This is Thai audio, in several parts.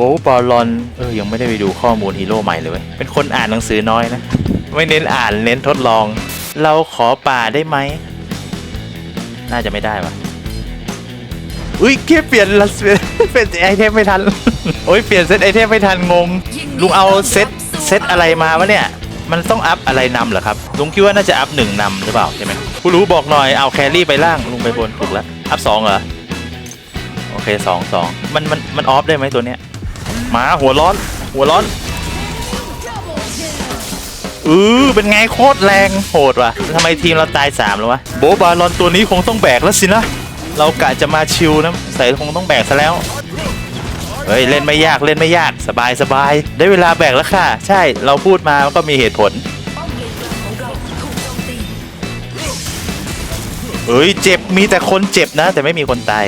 บลบอลลอนเออยังไม่ได้ไปดูข้อมูลฮีโร่ใหม่เลยเว้ยเป็นคนอ่านหนังสือน้อยนะ ไม่เน้นอ่านเน้นทดลอง เราขอป่าได้ไหม น่าจะไม่ได้ปะอุ้ยแค่เปลี่ยนลัสเปลี่ยนไอเทมไม่ทัน โอ้ยเปลี่ยนเซตไอเทมไม่ทันงง ลุงเอาเซตเซตอะไรมาวะเนี่ย มันต้องอัพอะไรนำเหรอครับ ลุงคิดว่าน่าจะอัพหนึ่งนำหรือเปล่าใช่ไหมผู้รู้บอกหน่อยเอาแครี่ไปล่างลุงไปบนถูกแล้วอัพสองเหรอโอเคสองสองมันมันมันออฟได้ไหมตัวเนี้ย หมาหัวร้อน หัวร้อนอือเป็นไงโคตรแรงโหดว่ะทำไมทีมเราตายสามแล้ววะโบบาลอนตัวนี้คงต้องแบกแล้วสินะเรากะจะมาชิวนะใส่คงต้องแบกซะแล้วเฮ้ยเล่นไม่ยากเล่นไม่ยากสบายสบายได้เวลาแบกแล้วค่ะ ใช่เราพูดมาก็มีเหตุผลเฮ้ยเจ็บมีแต่คนเจ็บนะ แต่ไม่มีคนตาย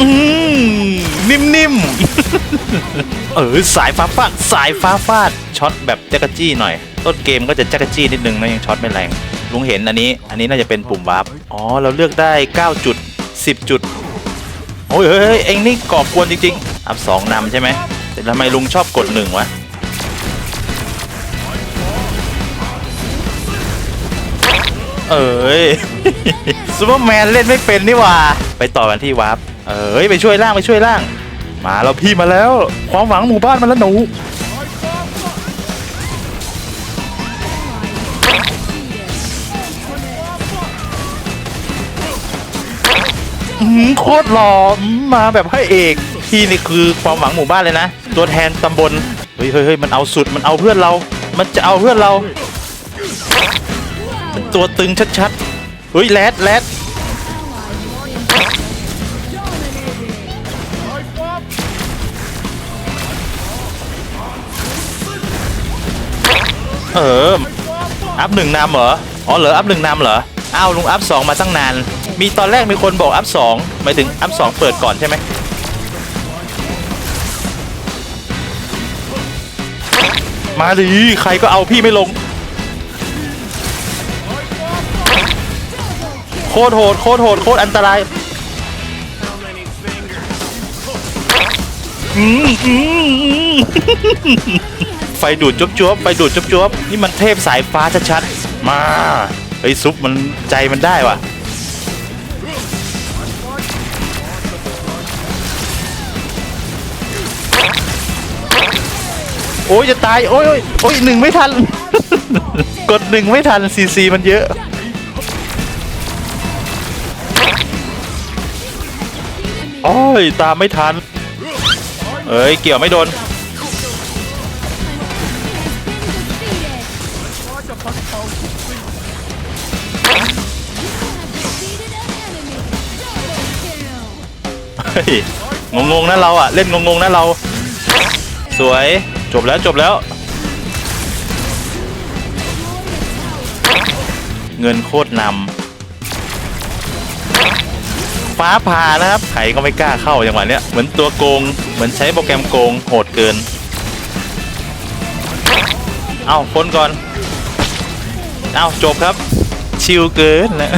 อืมนิ่มๆ เออสายฟ้าฟาดสายฟ้าฟาดช็อตแบบจักรจี้หน่อย ต้นเกมก็จะจักรจี้นิดนึงนะยังช็อตไม่แรงลุงเห็นอันนี้ อันนี้น่าจะเป็นปุ่มวาร์ปอ๋อ เราเลือกได้ 9 จุด 10 จุด โอ้ยเฮ้ยเอ็งนี่ก่อกวนจริงๆ อัพสองนำใช่ไหมแต่ทำไมลุงชอบกดหนึ่งวะเอ้ยซูเปอร์แมนเล่นไม่เป็นนี่ว่า ไปต่อกันที่วาร์ป เอ้ยไปช่วยล่างไปช่วยล่าง มาแล้วพี่มาแล้ว ความหวังหมู่บ้านมาแล้วหนูโคตรหล่อมาแบบพระเอกพี่นี่คือความหวังหมู่บ้านเลยนะ ตัวแทนตำบลเฮ้ยเฮ้ยเฮ้ยมันเอาสุดมันเอาเพื่อนเรา มันจะเอาเพื่อนเรา ตัวตึงชัดๆเฮ้ยแรดแรด เอออัพหนึ่งนำเหรออ๋อเหรออัพหนึ่งนำเหรออ้าวลุงอัพสองมาตั้งนาน มีตอนแรกมีคนบอกอัพสองหมายถึงอัพสองเปิดก่อนใช่ไหมมาดิใครก็เอาพี่ไม่ลง โคตรโหดโคตรโหดโคตรอันตรายอืมอืมอืม ไฟดูดจุ๊บจุ๊บไฟดูดจุ๊บจุ๊บนี่มันเทพสายฟ้าชัดๆมาเฮ้ซุปมันใจมันได้ว่ะโอ้ยจะตายโอ้ยโอ้ยหนึ่งไม่ทัน กดหนึ่งไม่ทันซีซีมันเยอะโอ้ยตามไม่ทันเอ้ยเกี่ยวไม่โดน เฮ้ยงงๆนะเราอะ เล่นงงๆนะเรา สวยจบแล้วจบแล้ว เงินโคตรนำฟ้าผ่านะครับใครก็ไม่กล้าเข้าจังหวะเนี้ยเหมือนตัวโกง เหมือนใช้โปรแกรมโกงโหดเกิน เอ้าคนก่อน เอ้าจบครับ ชิลเกินนะ